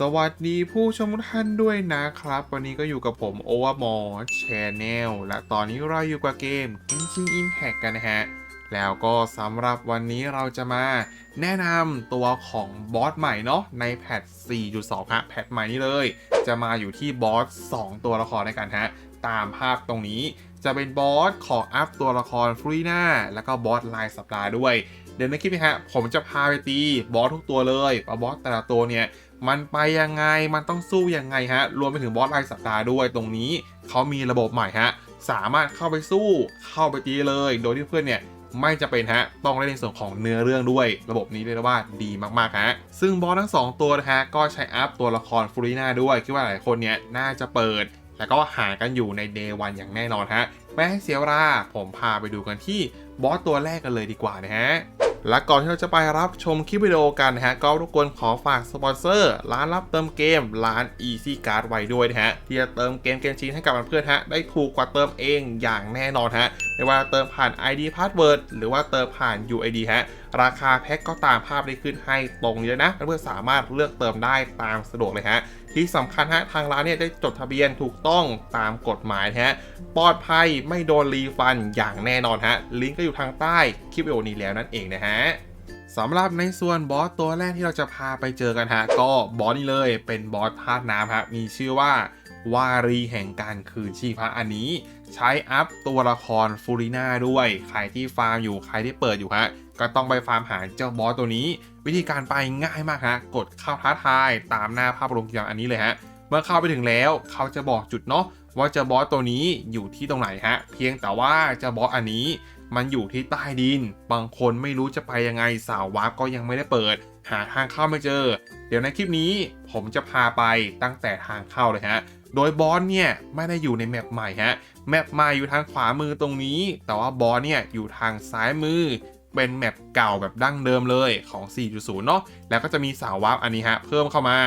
สวัสดีผู้ชมทุกท่านด้วยนะครับ วันนี้ก็อยู่กับผม Overmore Channel และตอนนี้เราอยู่กับเกม Genshin Impact กันนะฮะ แล้วก็สำหรับวันนี้เราจะมาแนะนำตัวของบอสใหม่เนาะในแพท 4.2 ฮะ แพทใหม่นี้เลย จะมาอยู่ที่บอส 2 ตัวละครในกันฮะ ตามภาพตรงนี้จะเป็นบอสของอัพตัวละครฟรีน่าแล้วก็บอสลายสัปดาห์ด้วย เดี๋ยวในคลิปนี้ฮะ ผมจะพาไปตีบอสทุกตัวเลยว่าบอสแต่ละตัวเนี่ย มันไปยังไงมันต้องสู้ยังไงฮะ รวมไปถึงบอสรายสัปดาห์ด้วยตรงนี้เขามีระบบใหม่ฮะ สามารถเข้าไปสู้เข้าไปตีเลย โดยที่เพื่อนเนี่ยไม่จะเป็นฮะ ต้องเล่นในส่วนของเนื้อเรื่องด้วย ระบบนี้เรียกว่าดีมาก ๆ ฮะ ซึ่งบอสทั้งสองตัวนะฮะ ก็ใช้อัพตัวละครฟูริน่าด้วย คิดว่าหลายคนเนี่ยน่าจะเปิด แล้วก็หากันอยู่ในเดวันอย่างแน่นอนฮะไม่ให้เสียเวลาผมพาไปดูกันที่บอสตัวแรกกันเลยดีกว่านะฮะ และก่อนที่เราจะไปรับชมคลิปวิดีโอกันนะฮะก็รบกวนขอฝากสปอนเซอร์ร้านรับเติมเกมร้าน Easy Card ไว้ด้วยนะฮะที่จะเติมเกมเกมชิ้นให้กับเพื่อนฮะได้ถูกกว่าเติมเองอย่างแน่นอนฮะไม่ว่าเติมผ่าน ID Password หรือว่าเติมผ่าน UID ฮะราคาแพ็กก็ตามภาพได้ขึ้นให้ตรงเลยนะเพื่อนๆสามารถเลือกเติมได้ตามสะดวกเลยฮะ ที่สำคัญฮะทางร้านเนี่ยได้จดทะเบียนถูกต้องตามกฎหมายฮะปลอดภัยไม่โดนรีฟันอย่างแน่นอนฮะลิงก์ก็อยู่ทางใต้คลิปวิดีโอนี้แล้วนั่นเองนะฮะสำหรับในส่วนบอสตัวแรกที่เราจะพาไปเจอกันฮะก็บอสนี้เลยเป็นบอสธาตุน้ำฮะมีชื่อว่าวารีแห่งการคืนชีพะอันนี้ ใช้อัพตัวละครฟูริน่าด้วย ใครที่ฟาร์มอยู่ใครที่เปิดอยู่ฮะ ก็ต้องไปฟาร์มหาเจ้าบอสตัวนี้ วิธีการไปง่ายมากฮะกดเข้าท้าทายตามหน้าภาพรวมอย่างอันนี้เลยฮะเมื่อเข้าไปถึงแล้วเขาจะบอกจุดเนาะว่าเจ้าบอสตัวนี้อยู่ที่ตรงไหนฮะ เพียงแต่ว่าเจ้าบอสอันนี้มันอยู่ที่ใต้ดิน บางคนไม่รู้จะไปยังไงสาววาร์ปก็ยังไม่ได้เปิด หาทางเข้าไม่เจอ เดี๋ยวในคลิปนี้ผมจะพาไปตั้งแต่ทางเข้าเลยฮะ โดยบอสเนี่ยไม่ได้อยู่ในแมปใหม่ฮะ แมปใหม่อยู่ทางขวามือตรงนี้ แต่ว่าบอสเนี่ยอยู่ทางซ้ายมือ เป็นแมปเก่าแบบดั้งเดิมเลยของ 4.0 เนาะแล้วก็จะมีสาวาร์ปอันนี้ฮะเพิ่มเข้ามา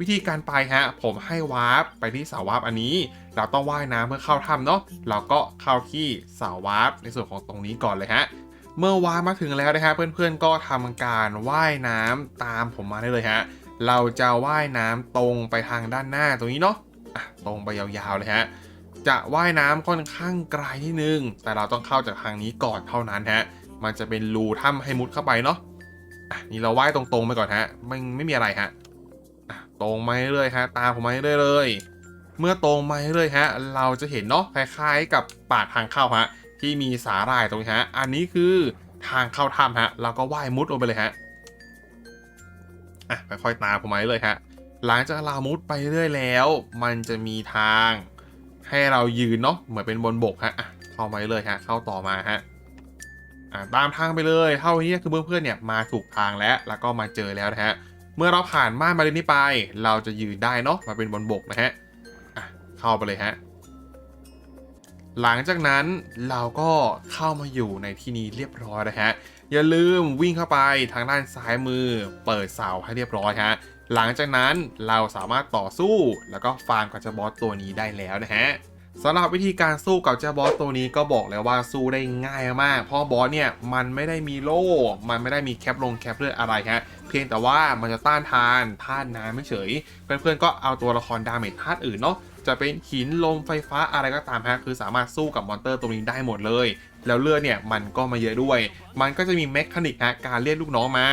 วิธีการไปฮะ ผมให้วาร์ปไปที่สาวาร์ปอันนี้ เราต้องว่ายน้ำเพื่อเข้าถ้ำเนาะเราก็เข้าที่สาวาร์ปในส่วนของตรงนี้ก่อนเลยฮะเมื่อวาร์ปมาถึงแล้วนะฮะเพื่อนๆก็ทำการว่ายน้ำตามผมมาได้เลยฮะเราจะว่ายน้ำตรงไปทางด้านหน้าตรงนี้เนาะะตรงไปยาวๆเลยฮะจะว่ายน้ำค่อนข้างไกลนิดนึง แต่เราต้องเข้าจากทางนี้ก่อนเท่านั้นฮะ มันจะเป็นรูถ้ำให้มุดเข้าไปเนาะอะนี่เราว่ายตรงๆไปก่อนฮะไม่ไม่มีอะไรฮะตรงมาเรื่อยๆฮะตามผมมาเรื่อยๆเลย เมื่อตรงมาเรื่อยๆฮะ เราจะเห็นเนาะคล้ายๆ กับปากทางเข้าฮะที่มีสาหร่ายตรงนี้ฮะ อันนี้คือทางเข้าถ้ำฮะเราก็ว่ายมุดลงไปเลยฮะอะค่อยๆตามผมมาเลยฮะหลังจากเรามุดไปเรื่อยแล้ว มันจะมีทางให้เรายืนเนาะเหมือนเป็นบนบกฮะอะเข้ามาเลยฮะ เข้าต่อมาฮะ อะตามทางไปเลยเท่านี้คือเพื่อนๆเนี่ยมาถูกทางแล้วแล้วก็มาเจอแล้วนะฮะเมื่อเราผ่านม่านบาเรนนี้ไป เราจะยืนได้เนาะมาเป็นบนบกนะฮะอะเข้าไปเลยฮะหลังจากนั้นเราก็เข้ามาอยู่ในที่นี้เรียบร้อยนะฮะ อย่าลืมวิ่งเข้าไปทางด้านซ้ายมือ เปิดเสาให้เรียบร้อยฮะ หลังจากนั้นเราสามารถต่อสู้แล้วก็ฟาร์มกับเจ้าบอสตัวนี้ได้แล้วนะฮะ สำหรับวิธีการสู้กับเจ้าบอสตัวนี้ก็บอกแล้วว่าสู้ได้ง่ายมากเพราะบอสเนี่ยมันไม่ได้มีโล่ มันไม่ได้มีแคปลงแคปเลือดอะไรฮะเพียงแต่ว่ามันจะต้านทานธาตุน้ำไม่เฉยเพื่อนๆก็เอาตัวละครดาเมจธาตุอื่นเนาะ จะเป็นหินลมไฟฟ้าอะไรก็ตามฮะคือสามารถสู้กับมอนเตอร์ตัวนี้ได้หมดเลย แล้วเลือดเนี่ยมันก็มาเยอะด้วย มันก็จะมีเมคานิกฮะการเรียกลูกน้องมา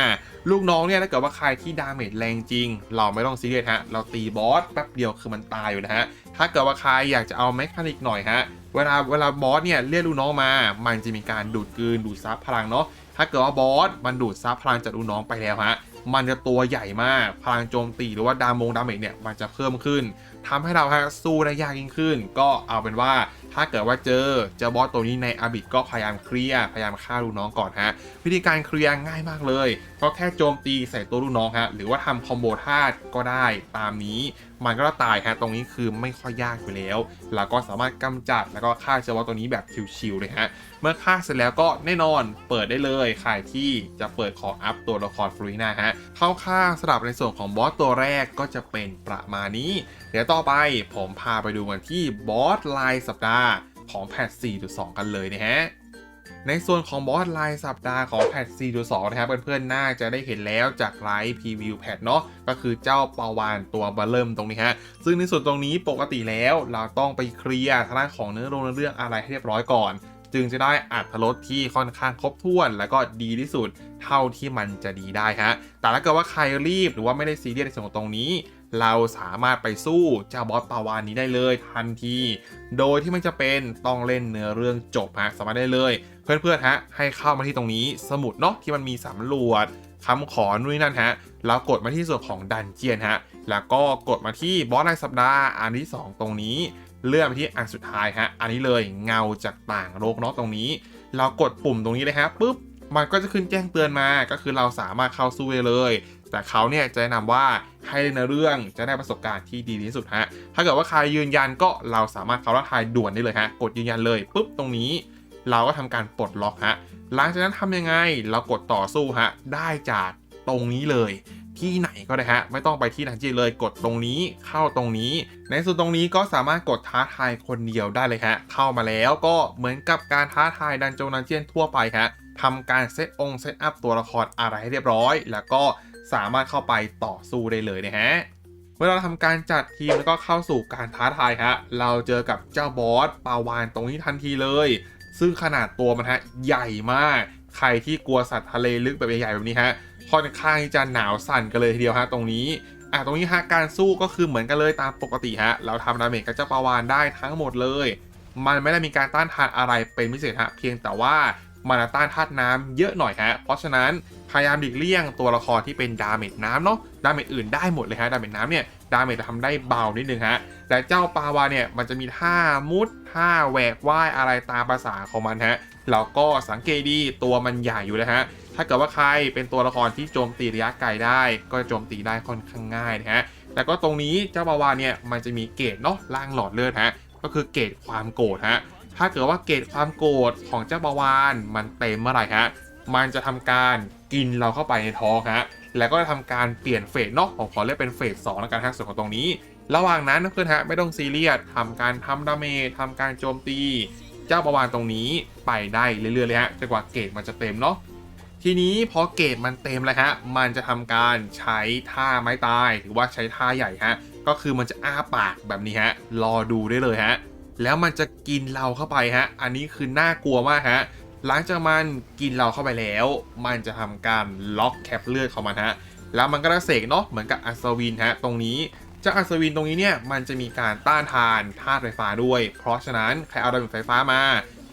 ลูกน้องเนี่ยถ้าเกิดว่าใครที่ดาเมจแรงจริง เราไม่ต้องซีเรียสฮะเราตีบอสแป๊บเดียวคือมันตายอยู่นะฮะถ้าเกิดว่าใครอยากจะเอาเมคานิกหน่อยฮะเวลาเวลาบอสเนี่ยเรียกลูกน้องมา มันจะมีการดูดกลืนดูดซับพลังเนาะ ถ้าเกิดว่าบอสมันดูดซับพลังจากลูกน้องไปแล้วฮะ มันจะตัวใหญ่มาก พลังโจมตีหรือว่าดามงดาเมจเนี่ยมันจะเพิ่มขึ้นทำให้เราฮะสู้ได้ยากยิ่งขึ้น ก็เอาเป็นว่า ถ้าเกิดว่าเจอเจอบอสตัวนี้ในอาบิดก็พยายามเคลียร์พยายามฆ่าลูกน้องก่อนฮะวิธีการเคลียร์ง่ายมากเลยก็แค่โจมตีใส่ตัวลูกน้องฮะหรือว่าทำคอมโบธาตุก็ได้ตามนี้ มันก็ตายฮะตรงนี้คือไม่ค่อยยากอยู่แล้วเราก็สามารถกำจัดแล้วก็ฆ่าเจ้าบอสตัวนี้แบบชิวๆเลยฮะเมื่อฆ่าเสร็จแล้วก็แน่นอนเปิดได้เลยใครที่จะเปิดขออัพตัวละครฟรีนาฮะเข้าข้างสำหรับในส่วนของบอสตัวแรกก็จะเป็นประมาณนี้ เดี๋ยวต่อไปผมพาไปดูกันที่บอสลายสัปดาห์ของแพท4.2 กันเลยนะฮะ ในส่วนของบอสไลน์สัปดาห์ของแพท4.2 นะครับเพื่อนๆน่าจะได้เห็นแล้วจากไลฟ์พรีวิวแพทเนาะก็คือเจ้าปาวานตัวเบลเริ่มตรงนี้ฮะ ซึ่งในส่วนตรงนี้ปกติแล้วเราต้องไปเคลียร์ทางด้านของเนื้อโรงเนื้อเรื่องอะไรให้เรียบร้อยก่อนจึงจะได้อัตรสที่ค่อนข้างครบถ้วน แล้วก็ดีที่สุดเท่าที่มันจะดีได้ฮะ แต่ถ้าเกิดว่าใครรีบหรือว่าไม่ได้ซีเรียสในส่วนของตรงนี้ เราสามารถไปสู้เจ้าบอสปาวานนี้ได้เลยทันที โดยที่ไม่จะเป็นต้องเล่นเนื้อเรื่องจบฮะสามารถได้เลย เพื่อนๆฮะให้เข้ามาที่ตรงนี้สมุดเนาะที่มันมีสำรวจคำขอนู่นนนั่นฮะแล้วกดมาที่ส่วนของดันเจียนฮะแล้วก็กดมาที่บอสรายสัปดาห์อันที่ 2 ตรงนี้ เลื่อนไปที่อันสุดท้ายฮะอันนี้เลยเงาจากต่างโลกเนาะตรงนี้ เรากดปุ่มตรงนี้เลยฮะปุ๊บมันก็จะขึ้นแจ้งเตือนมา ก็คือเราสามารถเข้าสู้ได้เลย แต่เขาเนี่ยจะแนะนำว่าให้เล่นในเรื่องจะได้ประสบการณ์ที่ดีที่สุดฮะ ถ้าเกิดว่าใครยืนยันก็เราสามารถเข้ารับทายด่วนได้เลยฮะ กดยืนยันเลยปุ๊บตรงนี้ เราก็ทำการปลดล็อกฮะ หลังจากนั้นทำยังไงเรากดต่อสู้ฮะ ได้จากตรงนี้เลย ที่ไหนก็ได้ฮะ ไม่ต้องไปที่ทันจีเลย กดตรงนี้เข้าตรงนี้ ในส่วนตรงนี้ก็สามารถกดท้าทายคนเดียวได้เลยฮะ เข้ามาแล้วก็เหมือนกับการท้าทายดันโจนันเจียนทั่วไปฮะทำการเซตองค์เซตอัพตัวละครอะไรให้เรียบร้อย แล้วก็ สามารถเข้าไปต่อสู้ได้เลยนะฮะเมื่อเราทำการจัดทีมแล้วก็เข้าสู่การท้าทายฮะ เราเจอกับเจ้าบอสปาวานตรงนี้ทันทีเลย ซึ่งขนาดตัวมันฮะใหญ่มาก ใครที่กลัวสัตว์ทะเลลึกแบบใหญ่ๆแบบนี้ฮะ ค่อนข้างจะหนาวสั่นกันเลยทีเดียวฮะตรงนี้ อะตรงนี้ฮะการสู้ก็คือเหมือนกันเลยตามปกติฮะ เราทำดาเมจกับเจ้าปาวานได้ทั้งหมดเลย มันไม่ได้มีการต้านทานอะไรเป็นพิเศษฮะ เพียงแต่ว่า มันต้านธาตุน้ำเยอะหน่อยฮะ เพราะฉะนั้นพยายามหลีกเลี่ยงตัวละครที่เป็นดาเมจน้ำเนาะ ดาเมจอื่นได้หมดเลยฮะ ดาเมจน้ำเนี่ย ดาเมจทำได้เบานิดนึงฮะ แต่เจ้าปาวาเนี่ยมันจะมีท่ามุดท่าแหวกว่ายอะไรตามภาษาของมันฮะ เราก็สังเกตดีตัวมันใหญ่อยู่เลยฮะ ถ้าเกิดว่าใครเป็นตัวละครที่โจมตีระยะไกลได้ ก็โจมตีได้ค่อนข้างง่ายนะฮะ แล้วก็ตรงนี้เจ้าปาวาเนี่ยมันจะมีเกรดเนาะล่างหลอดเลือดฮะ ก็คือเกรดความโกรธฮะ ถ้าเกิดว่าเกรดความโกรธของเจ้าปาวานมันเต็มเมื่อไหร่ฮะ มันจะทำการกินเราเข้าไปในท้องฮะ แล้วก็จะทำการเปลี่ยนเฟสเนาะผมขอเรียกเป็นเฟสสองแล้วกันฮะส่วนของตรงนี้ ระหว่างนั้นเพื่อนฮะไม่ต้องซีเรียสทำการทำดาเมจทำการโจมตี เจ้าประวานตรงนี้ไปได้เรื่อยๆเลยฮะจนกว่าเกรดมันจะเต็มเนาะทีนี้พอเกรดมันเต็มแล้วฮะ มันจะทำการใช้ท่าไม้ตายหรือว่าใช้ท่าใหญ่ฮะ ก็คือมันจะอ้าปากแบบนี้ฮะ รอดูได้เลยฮะ แล้วมันจะกินเราเข้าไปฮะ อันนี้คือน่ากลัวมากฮะ หลังจากมันกินเราเข้าไปแล้ว มันจะทำการล็อกแคปเลือดของมันฮะ แล้วมันก็จะเสกเนาะเหมือนกับอัศวินฮะ ตรงนี้จ้าอัศวินตรงนี้เนี่ยมันจะมีการต้านทานธาตุไฟฟ้าด้วย เพราะฉะนั้นใครเอาดาเมจไฟฟ้ามา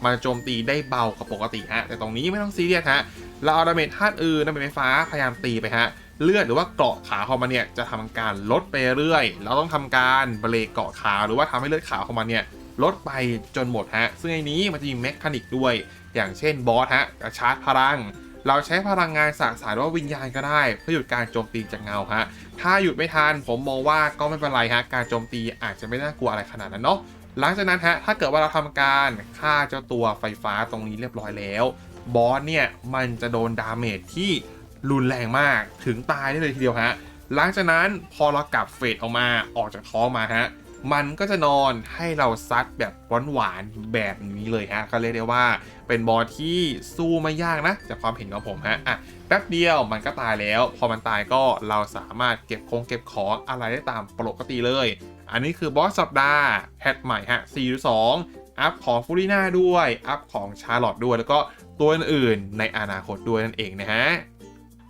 มันโจมตีได้เบากว่าปกติฮะ แต่ตรงนี้ไม่ต้องซีเรียสฮะ เราเอาดาเมจธาตุอื่นดาเมจไฟฟ้าพยายามตีไปฮะ เลือดหรือว่าเกาะขาของมันเนี่ยจะทำการลดไปเรื่อย เราต้องทำการเบรกเกาะขาหรือว่าทำให้เลือดขาวของมันเนี่ย ลดไปจนหมดฮะ ซึ่งในนี้มันจะมีเมคานิกด้วย อย่างเช่นบอสฮะกระชาร์จพลัง เราใช้พลังงานสสารหรือว่าวิญญาณก็ได้ เพื่อหยุดการโจมตีจากเงาฮะ ถ้าหยุดไม่ทันผมมองว่าก็ไม่เป็นไรฮะ การโจมตีอาจจะไม่น่ากลัวอะไรขนาดนั้นเนาะ หลังจากนั้นฮะ ถ้าเกิดว่าเราทำการฆ่าเจ้าตัวไฟฟ้าตรงนี้เรียบร้อยแล้ว บอสเนี่ยมันจะโดนดาเมจที่รุนแรงมาก ถึงตายได้เลยทีเดียวฮะ หลังจากนั้นพอเรากลับเฟดออกมาออกจากท้องมาฮะ มันก็จะนอนให้เราซัดแบบหวานๆแบบนี้เลยฮะก็เรียกได้ว่าเป็นบอสที่สู้ไม่ยากนะ จากความเห็นของผมฮะอะแป๊บเดียวมันก็ตายแล้ว พอมันตายก็เราสามารถเก็บคงเก็บของอะไรได้ตามปกติเลย อันนี้คือบอสสัปดาห์แพทใหม่ฮะ4.2อัพของฟูริน่าด้วย อัพของชาร์ลอตด้วย แล้วก็ตัวอื่นๆในอนาคตด้วยนั่นเองนะฮะ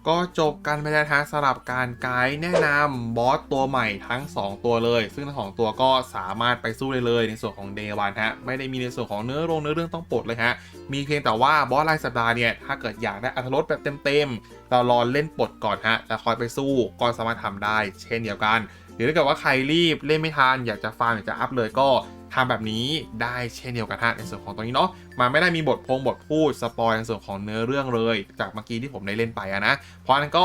ก็จบกันไปแล้วฮะสำหรับการไกด์แนะนำบอสตัวใหม่ทั้ง 2 ตัวเลย ซึ่งทั้งสองตัวก็สามารถไปสู้ได้เลย ในส่วนของเดวันฮะไม่ได้มีในส่วนของเนื้อโรงเนื้อเรื่องต้องปลดเลยฮะมีเพียงแต่ว่าบอสรายสัปดาห์เนี่ยถ้าเกิดอยากได้อัตรสแบบเต็มๆเรารอเล่นปลดก่อนฮะแล้วคอยไปสู้ก็สามารถทำได้ เช่นเดียวกันหรือถ้าเกิดว่าใครรีบเล่นไม่ทันอยากจะฟาร์มอยากจะอัพเลยก็ ทำแบบนี้ได้เช่นเดียวกันฮะในส่วนของตรงนี้เนาะมันไม่ได้มีบทพงบทพูดสปอยในส่วนของเนื้อเรื่องเลย จากเมื่อกี้ที่ผมได้เล่นไปะนะ เพราะนั้นก็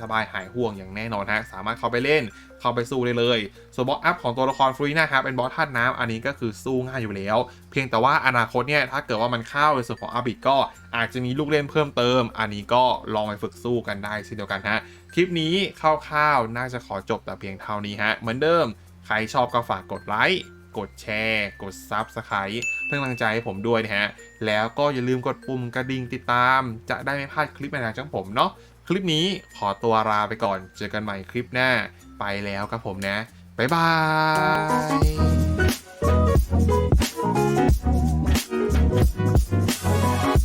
สบายๆหายห่วงอย่างแน่นอนฮะสามารถเข้าไปเล่นเข้าไปสู้ได้เลย ส่วนบอสอัพของตัวละครฟรีนะครับเป็นบอสธาตุน้ำอันนี้ก็คือสู้ง่ายอยู่แล้ว เพียงแต่ว่าอนาคตเนี่ยถ้าเกิดว่ามันเข้าในส่วนของอาบิดก็อาจจะมีลูกเล่นเพิ่มเติม อันนี้ก็ลองไปฝึกสู้กันได้เช่นเดียวกันฮะคลิปนี้คร่าวๆน่าจะขอจบแต่เพียงเท่านี้ฮะเหมือนเดิมใครชอบก็ฝากกดไลค์ กดแชร์ กดซับสไคร b e เพื่อกำลังใจให้ผมด้วยนะฮะ แล้วก็อย่าลืมกดปุ่มกระดิ่งติดตาม จะได้ไม่พลาดคลิปใหม่ๆจากผมเนาะคลิปนี้ขอตัวลาไปก่อน เจอกันใหม่คลิปหน้า ไปแล้วครับผมนะ บ๊ายบาย